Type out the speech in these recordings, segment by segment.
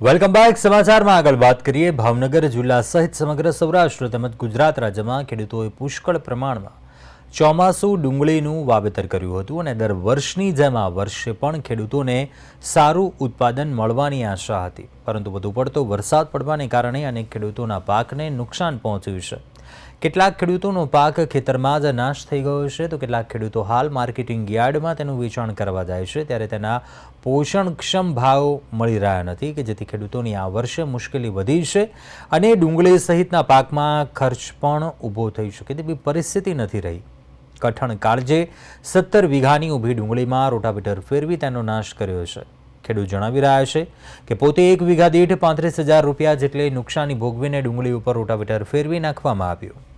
Welcome back સમાચારમાં આગળ વાત કરીએ. ભાવનગર જિલ્લા સહિત સમગ્ર સૌરાષ્ટ્ર તેમજ ગુજરાત રાજ્યમાં ખેડૂતોએ પુષ્કળ પ્રમાણમાં ચોમાસુ ડુંગળીનું વાવેતર કર્યું હતું અને દર વર્ષની જેમ આ વર્ષે પણ ખેડૂતોને સારું ઉત્પાદન મળવાની આશા હતી. પરંતુ વધુ પડતો વરસાદ પડવાને કારણે અનેક ખેડૂતોના પાકને નુકસાન પહોંચ્યું છે. કેટલાક ખેડૂતોનો પાક ખેતરમાં જ નાશ થઈ ગયો છે. તો કેટલાક ખેડૂતો હાલ માર્કેટિંગ યાર્ડમાં તેનું વેચાણ કરવા જાય છે. ત્યારે તેના પોષણક્ષમ ભાવ મળી રહ્યા નથી કે જેથી ખેડૂતોની આ વર્ષે મુશ્કેલી વધી છે અને ડુંગળી સહિતના પાકમાં ખર્ચ પણ ઊભો થઈ શકે તેવી પરિસ્થિતિ નથી રહી. કઠણ કાળજે સત્તર વીઘાની ઊભી ડુંગળીમાં રોટાવેટર ફેરવી તેનો નાશ કર્યો છે. ખેડૂત જણાવી રહ્યા છે કે પોતે એક વીઘા દીઠ પાંત્રીસ હજાર રૂપિયા જેટલી નુકસાની ભોગવીને ડુંગળી ઉપર રોટાવેટર ફેરવી નાખવામાં આવ્યું.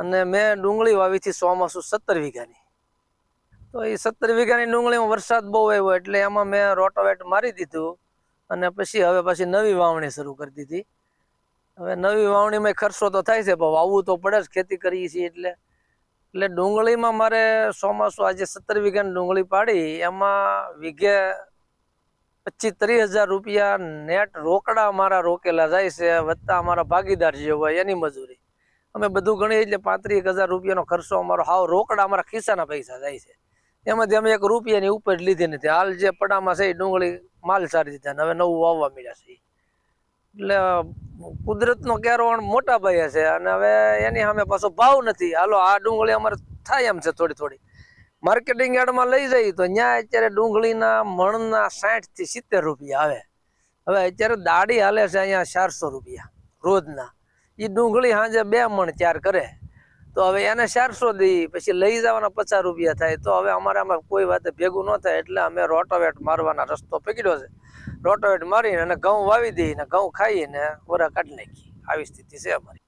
અને મેં ડુંગળી વાવી હતી ચોમાસું સત્તર વીઘાની. તો એ સત્તર વીઘાની ડુંગળીમાં વરસાદ બહુ આવ્યો એટલે એમાં મેં રોટોવેટ મારી દીધું અને પછી હવે પછી નવી વાવણી શરૂ કરી દીધી. હવે નવી વાવણીમાં ખર્ચો તો થાય છે, પણ વાવવું તો પડે જ, ખેતી કરીએ છીએ એટલે. એટલે ડુંગળીમાં મારે ચોમાસું આજે સત્તર વીઘાની ડુંગળી પાડી, એમાં વીઘે પચીસ ત્રીસ હજાર રૂપિયા નેટ રોકડા મારા રોકેલા જાય છે, વત્તા અમારા ભાગીદાર જે હોય એની મજૂરી. અમે બધું ગણીએ એટલે પાંત્રીસ હજાર રૂપિયાનો ખર્ચો અમારો હાવ રોકડા અમારા ખિસ્સાના પૈસા જાય છે. એમાંથી અમે એક રૂપિયાની ઉપર લીધી નથી હાલ જે પડામાં છે ડુંગળી માલ સારી દીધા હવે નવું વાવવા મળ્યા છે એટલે કુદરતનો કેરો મોટા ભાઈ છે અને હવે એની સામે પાછો ભાવ નથી. હાલો, આ ડુંગળી અમારે થાય એમ છે થોડી થોડી. માર્કેટિંગ યાર્ડમાં લઈ જઈએ તો ત્યાં અત્યારે ડુંગળીના મણના સાઠથી સિત્તેર રૂપિયા આવે. હવે અત્યારે દાડી હાલે છે અહીંયા ચારસો રૂપિયા, રોજના. એ ડુંગળી સાંજે બે મણ ચાર કરે. તો હવે એને ચારસો દઈ પછી લઈ જવાના પચાસ રૂપિયા થાય. તો હવે અમારે આમાં કોઈ વાતે ભેગું ન થાય એટલે અમે રોટોવેટ મારવાના રસ્તો પકડ્યો છે. રોટોવેટ મારીને અને ઘઉં વાવી દઈએ ઘઉં ખાઈને વરા કાઢી નાખી. આવી સ્થિતિ છે અમારી.